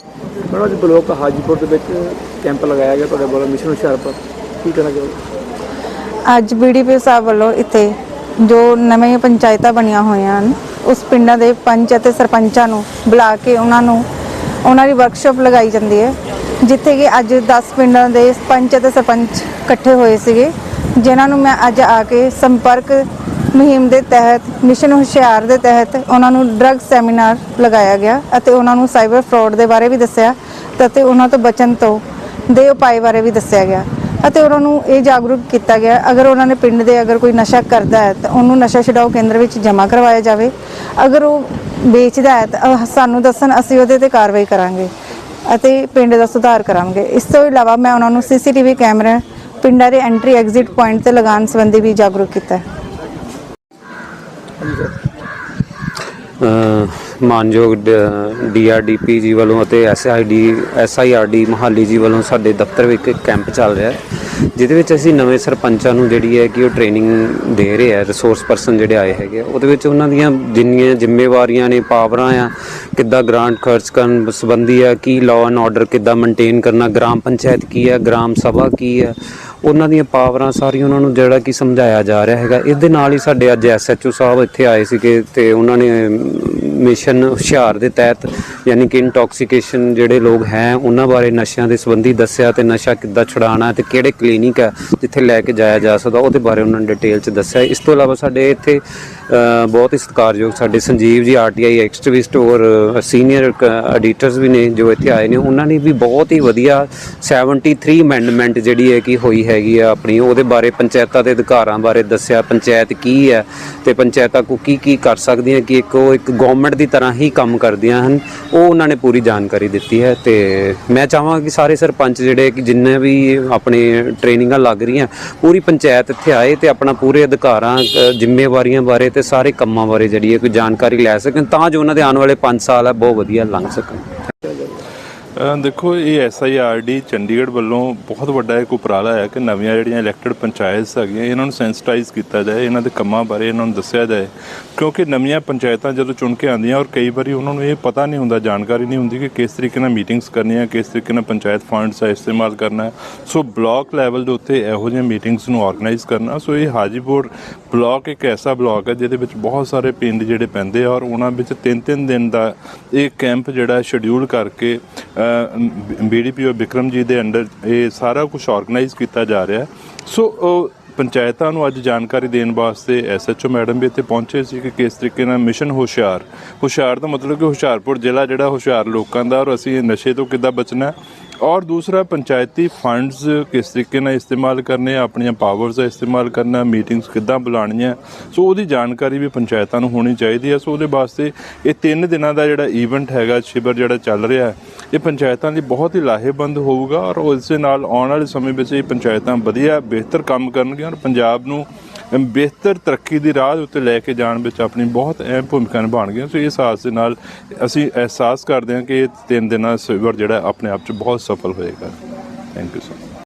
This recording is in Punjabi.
ਮੈਡਮ, ਅੱਜ ਬਲੋਕ ਹਾਜੀਪੁਰ ਦੇ ਵਿੱਚ ਕੈਂਪ ਲਗਾਇਆ ਗਿਆ ਤੁਹਾਡੇ ਵੱਲੋਂ, ਮਿਸ਼ਨ ਹੁਸ਼ਿਆਰਪੁਰ। ਕੀ ਕਹਿਣਾ ਚਾਹੋਗੇ? ਅੱਜ ਬੀਡੀਪੀ ਸਾਹਿਬ ਵੱਲੋਂ ਇੱਥੇ ਜੋ ਨਵੇਂ ਪੰਚਾਇਤਾਂ ਬਣੀਆਂ ਹੋਈਆਂ ਹਨ, ਉਸ ਪਿੰਡਾਂ ਦੇ ਪੰਚ ਅਤੇ ਸਰਪੰਚਾਂ ਨੂੰ ਬੁਲਾ ਕੇ ਉਹਨਾਂ ਨੂੰ, ਉਹਨਾਂ ਦੀ ਵਰਕਸ਼ਾਪ ਲਗਾਈ ਜਾਂਦੀ ਹੈ, ਜਿੱਥੇ ਕਿ ਅੱਜ 10 ਪਿੰਡਾਂ ਦੇ ਪੰਚ ਅਤੇ ਸਰਪੰਚ ਇਕੱਠੇ ਹੋਏ ਸੀਗੇ, ਜਿਨ੍ਹਾਂ ਨੂੰ ਮੈਂ ਅੱਜ ਆ ਕੇ ਸੰਪਰਕ ਮੁਹਿੰਮ ਦੇ ਤਹਿਤ, ਮਿਸ਼ਨ ਹੁਸ਼ਿਆਰ ਦੇ ਤਹਿਤ ਉਹਨਾਂ ਨੂੰ ਡਰੱਗ ਸੈਮੀਨਾਰ ਲਗਾਇਆ ਗਿਆ ਅਤੇ ਉਹਨਾਂ ਨੂੰ ਸਾਈਬਰ ਫਰਾਡ ਦੇ ਬਾਰੇ ਵੀ ਦੱਸਿਆ ਅਤੇ ਉਹਨਾਂ ਤੋਂ ਬਚਣ ਤੋਂ ਦੇ ਉਪਾਏ ਬਾਰੇ ਵੀ ਦੱਸਿਆ ਗਿਆ ਅਤੇ ਉਹਨਾਂ ਨੂੰ ਇਹ ਜਾਗਰੂਕ ਕੀਤਾ ਗਿਆ, ਅਗਰ ਉਹਨਾਂ ਨੇ ਪਿੰਡ ਦੇ ਅਗਰ ਕੋਈ ਨਸ਼ਾ ਕਰਦਾ ਹੈ ਤਾਂ ਉਹਨੂੰ ਨਸ਼ਾ ਛਡਾਓ ਕੇਂਦਰ ਵਿੱਚ ਜਮ੍ਹਾਂ ਕਰਵਾਇਆ ਜਾਵੇ। ਅਗਰ ਉਹ ਵੇਚਦਾ ਹੈ ਤਾਂ ਸਾਨੂੰ ਦੱਸਣ, ਅਸੀਂ ਉਹਦੇ ਤੇ ਕਾਰਵਾਈ ਕਰਾਂਗੇ ਅਤੇ ਪਿੰਡ ਦਾ ਸੁਧਾਰ ਕਰਾਂਗੇ। ਇਸ ਤੋਂ ਇਲਾਵਾ ਮੈਂ ਉਹਨਾਂ ਨੂੰ ਸੀਸੀਟੀਵੀ ਕੈਮਰਾ, ਪਿੰਡਾਂ ਦੇ ਐਂਟਰੀ ਐਗਜ਼ਿਟ ਪੁਆਇੰਟ ਤੇ ਲਗਾਉਣ ਸੰਬੰਧੀ ਵੀ ਜਾਗਰੂਕ ਕੀਤਾ ਮਾਨਯੋਗ ਡੀਆਰਡੀਪੀ ਜੀ ਵੱਲੋਂ ਅਤੇ ਐਸਆਈਡੀ ਐਸਆਈਆਰਡੀ ਮਹਾਲੀ ਜੀ ਵੱਲੋਂ ਸਾਡੇ ਦਫ਼ਤਰ ਵਿੱਚ ਇੱਕ ਕੈਂਪ ਚੱਲ ਰਿਹਾ ਹੈ, ਜਿਹਦੇ ਵਿੱਚ ਅਸੀਂ ਨਵੇਂ ਸਰਪੰਚਾਂ ਨੂੰ ਜਿਹੜੀ ਹੈ ਕਿ ਉਹ ਟ੍ਰੇਨਿੰਗ ਦੇ ਰਹੇ ਆ ਰਿਸੋਰਸ ਪਰਸਨ ਜਿਹੜੇ ਆਏ ਹੈਗੇ ਆ। ਉਹਦੇ ਵਿੱਚ ਉਹਨਾਂ ਦੀਆਂ ਜਿੰਨੀਆਂ ਜ਼ਿੰਮੇਵਾਰੀਆਂ ਨੇ, ਪਾਵਰਾਂ ਆ, ਕਿੱਦਾਂ ਗ੍ਰਾਂਟ ਖਰਚ ਕਰਨ ਸੰਬੰਧੀ ਆ, ਕੀ ਲਾਅ ਐਂਡ ਆਰਡਰ ਕਿੱਦਾਂ ਮੇਨਟੇਨ ਕਰਨਾ, ਗ੍ਰਾਮ ਪੰਚਾਇਤ ਕੀ ਆ, ਗ੍ਰਾਮ ਸਭਾ ਕੀ ਹੈ ਉਹਨਾਂ ਦੀਆਂ ਪਾਵਰਾਂ ਸਾਰੀਆਂ ਉਹਨਾਂ ਨੂੰ ਜਿਹੜਾ ਕਿ ਸਮਝਾਇਆ ਜਾ ਰਿਹਾ ਹੈਗਾ। ਇਸ ਦੇ ਨਾਲ ਹੀ ਸਾਡੇ ਅੱਜ ਐਸਐਚਓ ਸਾਹਿਬ ਇੱਥੇ ਆਏ ਸੀਗੇ ਤੇ ਉਹਨਾਂ ਨੇ ਮਿਸ਼ਨ ਹੁਸ਼ਿਆਰ ਦੇ ਤਹਿਤ, ਯਾਨੀ ਕਿ ਇੰਟੌਕਸੀਕੇਸ਼ਨ ਜਿਹੜੇ ਲੋਕ ਹੈ, ਉਹਨਾਂ ਬਾਰੇ ਨਸ਼ਿਆਂ ਦੇ ਸੰਬੰਧੀ ਦੱਸਿਆ ਤੇ ਨਸ਼ਾ ਕਿੱਦਾਂ ਛੁਡਾਉਣਾ ਤੇ ਕਿਹੜੇ ਕਲੀਨਿਕ ਹੈ ਜਿੱਥੇ ਲੈ ਕੇ ਜਾਇਆ ਜਾ ਸਕਦਾ, ਉਹਦੇ ਬਾਰੇ ਉਹਨਾਂ ਨੇ ਡਿਟੇਲ ਚ ਦੱਸਿਆ। ਇਸ ਤੋਂ ਇਲਾਵਾ ਸਾਡੇ ਇੱਥੇ ਬਹੁਤ ਹੀ ਸਤਿਕਾਰਯੋਗ ਸਾਡੇ ਸੰਜੀਵ ਜੀ ਆਰਟੀਆਈ ਐਕਸਟਿਵਿਸਟ ਔਰ ਸੀਨੀਅਰ ਐਡੀਟਰਸ ਵੀ ਨੇ ਜੋ ਇੱਥੇ ਆਏ ਨੇ। ਉਹਨਾਂ ਨੇ ਵੀ ਬਹੁਤ ਹੀ ਵਧੀਆ 73 ਅਮੈਂਡਮੈਂਟ ਜਿਹੜੀ ਹੈ ਕਿ ਹੋਈ ਹੈਗੀ ਆ ਆਪਣੀ। ਉਹਦੇ ਬਾਰੇ ਪੰਚਾਇਤਾਂ ਦੇ ਅਧਿਕਾਰਾਂ ਬਾਰੇ ਦੱਸਿਆ, ਪੰਚਾਇਤ ਕੀ ਹੈ ਤੇ ਪੰਚਾਇਤਾਂ ਕੋ ਕੀ ਕੀ ਕਰ ਸਕਦੀਆਂ ਕਿ ਇੱਕ ਉਹ ਇੱਕ ਗਵਰਨਮੈਂਟ ਦੀ ਤਰ੍ਹਾਂ ਹੀ ਕੰਮ ਕਰਦੀਆਂ ਹਨ, ਉਹ ਉਹਨਾਂ ਨੇ ਪੂਰੀ ਜਾਣਕਾਰੀ ਦਿੱਤੀ ਹੈ ਤੇ ਮੈਂ ਚਾਹਾਂਗਾ ਕਿ ਸਾਰੇ ਸਰਪੰਚ ਜਿਹੜੇ ਕਿ ਜਿੰਨੇ ਵੀ ਆਪਣੇ ਟ੍ਰੇਨਿੰਗਾਂ ਲੱਗ ਰਹੀਆਂ, ਪੂਰੀ ਪੰਚਾਇਤ ਇੱਥੇ ਆਏ ਤੇ ਆਪਣਾ ਪੂਰੇ ਅਧਿਕਾਰਾਂ ਜ਼ਿੰਮੇਵਾਰੀਆਂ ਬਾਰੇ ਤੇ ਸਾਰੇ ਕੰਮਾਂ ਬਾਰੇ ਜਿਹੜੀ ਹੈ ਕੋਈ ਜਾਣਕਾਰੀ ਲੈ ਸਕਣ, ਤਾਂ ਜੋ ਉਹਨਾਂ ਦੇ ਆਉਣ ਵਾਲੇ 5 ਸਾਲ ਹੈ, ਬਹੁਤ ਵਧੀਆ ਲੰਘ ਸਕਣ। ਦੇਖੋ, ਇਹ ਐਸਆਈਆਰਡੀ ਚੰਡੀਗੜ੍ਹ ਵੱਲੋਂ ਬਹੁਤ ਵੱਡਾ ਇੱਕ ਉਪਰਾਲਾ ਹੈ ਕਿ ਨਵੀਆਂ ਜਿਹੜੀਆਂ ਇਲੈਕਟਿਡ ਪੰਚਾਇਤਸ ਹੈਗੀਆਂ, ਇਹਨਾਂ ਨੂੰ ਸੈਂਸਿਟਾਈਜ਼ ਕੀਤਾ ਜਾਏ, ਇਹਨਾਂ ਦੇ ਕੰਮਾਂ ਬਾਰੇ ਇਹਨਾਂ ਨੂੰ ਦੱਸਿਆ ਜਾਏ। ਕਿਉਂਕਿ ਨਵੀਆਂ ਪੰਚਾਇਤਾਂ ਜਦੋਂ ਚੁਣ ਕੇ ਆਉਂਦੀਆਂ ਔਰ ਕਈ ਵਾਰੀ ਉਹਨਾਂ ਨੂੰ ਇਹ ਪਤਾ ਨਹੀਂ ਹੁੰਦਾ, ਜਾਣਕਾਰੀ ਨਹੀਂ ਹੁੰਦੀ ਕਿ ਕਿਸ ਤਰੀਕੇ ਨਾਲ ਮੀਟਿੰਗਸ ਕਰਨੀਆਂ, ਕਿਸ ਤਰੀਕੇ ਨਾਲ ਪੰਚਾਇਤ ਫੰਡਸ ਦਾ ਇਸਤੇਮਾਲ ਕਰਨਾ ਸੋ ਬਲਾਕ ਲੈਵਲ ਦੇ ਉੱਤੇ ਇਹੋ ਜਿਹੀਆਂ ਮੀਟਿੰਗਸ ਨੂੰ ਆਰਗੇਨਾਈਜ਼ ਕਰਨਾ। ਸੋ ਇਹ ਹਾਜੀਪੁਰ ਬਲਾਕ ਇੱਕ ਐਸਾ ਬਲਾਕ ਹੈ ਜਿਹਦੇ ਵਿੱਚ ਬਹੁਤ ਸਾਰੇ ਪਿੰਡ ਜਿਹੜੇ ਪੈਂਦੇ ਆ ਔਰ ਉਹਨਾਂ ਵਿੱਚ ਤਿੰਨ ਤਿੰਨ ਦਿਨ ਦਾ ਇਹ ਕੈਂਪ ਜਿਹੜਾ ਸ਼ਡਿਊਲ ਕਰਕੇ ਬੀਡੀਪੀਓ ਵਿਕਰਮ ਜੀ ਦੇ ਅੰਡਰ ਇਹ ਸਾਰਾ ਕੁਝ ਆਰਗੇਨਾਈਜ਼ ਕੀਤਾ ਜਾ ਰਿਹਾ ਸੋ ਪੰਚਾਇਤਾਂ ਨੂੰ ਅੱਜ ਜਾਣਕਾਰੀ ਦੇਣ ਵਾਸਤੇ ਐਸਐਚਓ ਮੈਡਮ ਵੀ ਇੱਥੇ ਪਹੁੰਚੇ ਸੀ ਕਿ ਕਿਸ ਤਰੀਕੇ ਨਾਲ ਮਿਸ਼ਨ ਹੁਸ਼ਿਆਰ ਹੁਸ਼ਿਆਰ ਦਾ ਮਤਲਬ ਕਿ ਹੁਸ਼ਿਆਰਪੁਰ ਜ਼ਿਲ੍ਹਾ ਜਿਹੜਾ ਹੁਸ਼ਿਆਰ ਲੋਕਾਂ ਦਾ ਔਰ ਅਸੀਂ ਨਸ਼ੇ ਤੋਂ ਕਿੱਦਾਂ ਬਚਣਾ ਔਰ ਦੂਸਰਾ, ਪੰਚਾਇਤੀ ਫੰਡਸ ਕਿਸ ਤਰੀਕੇ ਨਾਲ ਇਸਤੇਮਾਲ ਕਰਨੇ ਆਪਣੀਆਂ ਪਾਵਰਸ ਦਾ ਇਸਤੇਮਾਲ ਕਰਨਾ ਮੀਟਿੰਗਸ ਕਿੱਦਾਂ ਬੁਲਾਉਣੀਆਂ ਸੋ ਉਹਦੀ ਜਾਣਕਾਰੀ ਵੀ ਪੰਚਾਇਤਾਂ ਨੂੰ ਹੋਣੀ ਚਾਹੀਦੀ ਹੈ। ਸੋ ਉਹਦੇ ਵਾਸਤੇ ਇਹ ਤਿੰਨ ਦਿਨਾਂ ਦਾ ਜਿਹੜਾ ਈਵੈਂਟ ਹੈਗਾ, ਸ਼ਿਬਰ ਜਿਹੜਾ ਚੱਲ ਰਿਹਾ ਹੈ ਇਹ ਪੰਚਾਇਤਾਂ ਲਈ ਬਹੁਤ ਹੀ ਲਾਹੇਵੰਦ ਹੋਊਗਾ ਔਰ ਉਸ ਦੇ ਨਾਲ ਆਉਣ ਵਾਲੇ ਸਮੇਂ ਵਿੱਚ ਇਹ ਪੰਚਾਇਤਾਂ ਵਧੀਆ, ਬਿਹਤਰ ਕੰਮ ਕਰਨਗੀਆਂ ਔਰ ਪੰਜਾਬ ਨੂੰ ਬਿਹਤਰ ਤਰੱਕੀ ਦੀ ਰਾਹ ਦੇ ਉੱਤੇ ਲੈ ਕੇ ਜਾਣ ਵਿੱਚ ਆਪਣੀ ਬਹੁਤ ਅਹਿਮ ਭੂਮਿਕਾ ਨਿਭਾਉਣਗੀਆਂ। ਸੋ ਇਸ ਹਾਸ ਦੇ ਨਾਲ ਅਸੀਂ ਅਹਿਸਾਸ ਕਰਦੇ ਹਾਂ ਕਿ ਇਹ ਤਿੰਨ ਦਿਨਾਂ ਦਾ ਸ਼ਿਬਰ ਜਿਹੜਾ ਆਪਣੇ ਆਪ 'ਚ ਬਹੁਤ ਸਫਲ ਹੋਏਗਾ। Thank you so